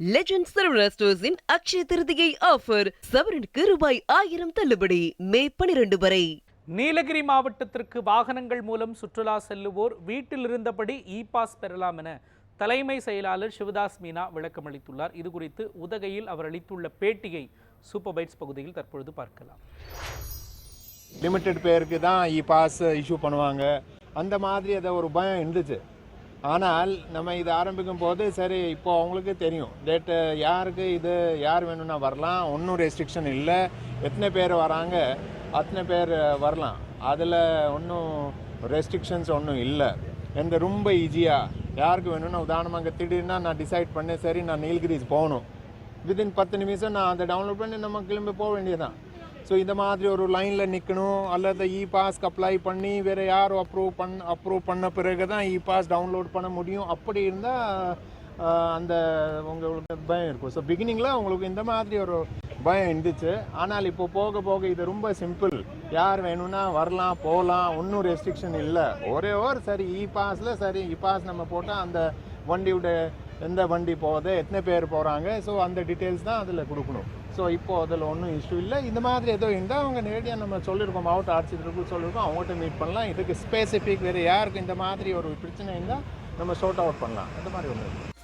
Legend Saravana ஸ்டோர்ஸின் Akshaya Tritiya offer சவரனுக்கு ரூபாய் ஆயிரம் தள்ளுபடி. மே பனிரெண்டு வரை. நீலகிரி மாவட்டத்திற்கு வாகனங்கள் மூலம் சுற்றுலா செல்லுவோர் வீட்டில் இருந்தபடி இ பாஸ் பெறலாம் என தலைமை செயலாளர் சிவதாஸ் மீனா விளக்கமளித்துள்ளார் இது குறித்து உதகையில் அவர் அளித்துள்ள பேட்டியை சூப்பர் பைட்ஸ் பகுதியில் தற்பொழுது பார்க்கலாம். லிமிட்டெட் பேருக்கு தான் இ பாஸ் இஷ்யூ பண்ணுவாங்க. அந்த மாதிரி அதை ஒரு பயம் இருந்துச்சு. ஆனால் நம்ம இது ஆரம்பிக்கும் போது சரி இப்போ அவங்களுக்கு தெரியும். டேட்டு யாருக்கு இது யார் வேணும்னா வரலாம். ஒன்றும் ரெஸ்ட்ரிக்ஷன் இல்லை. எத்தனை பேர் வராங்க? அத்தனை பேர் வரலாம். அதில் ஒன்றும் ரெஸ்ட்ரிக்ஷன்ஸ் ஒன்றும் இல்லை. எந்த ரொம்ப ஈஸியாக யாருக்கு வேணும்னா உதாரணமாக அங்கே திடீர்னா நான் டிசைட் பண்ணேன் சரி நான் நீலகிரிஸ் போகணும். வித்தின் பத்து நிமிஷம் நான் அதை டவுன்லோட் பண்ணி நம்ம கிளம்பி போக வேண்டியதுதான். ஸோ இந்த மாதிரி ஒரு லைனில் நிற்கணும் அல்லது இ பாஸ்க்கு அப்ளை பண்ணி வேறு யார் அப்ரூவ் பண் அப்ரூவ் பண்ண பிறகு தான் இ பாஸ் டவுன்லோட் பண்ண முடியும். அப்படி இருந்தால் அந்த உங்களுக்கு பயம் இருக்கும். ஸோ பிகினிங்கில் உங்களுக்கு இந்த மாதிரி ஒரு பயம் இருந்துச்சு. ஆனால் இப்போ போக போக இது ரொம்ப சிம்பிள் யார் வேணும்னா வரலாம் போகலாம். ஒன்றும் ரெஸ்ட்ரிக்ஷன் இல்லை. ஒரே ஒரு சரி இ பாஸில் சரி. இ பாஸ் நம்ம போட்டால் அந்த வண்டியோட எந்த வண்டி போகுது எத்தனை பேர் போகிறாங்க ஸோ அந்த டீட்டெயில்ஸ் தான் அதில் கொடுக்கணும். ஸோ இப்போ அதில் ஒன்றும் இஷ்யூ இல்லை. இந்த மாதிரி ஏதோ இருந்தால் அவங்க நேரடியாக நம்ம சொல்லியிருக்கோம் மாவட்ட ஆட்சியர்களுக்கு சொல்லியிருக்கோம் அவங்ககிட்ட மீட் பண்ணலாம். இதுக்கு ஸ்பெசிஃபிக் வேறு யாருக்கு இந்த மாதிரி ஒரு பிரச்சனை இருந்தால் நம்ம ஷோர்ட் அவுட் பண்ணலாம். அந்த மாதிரி ஒன்று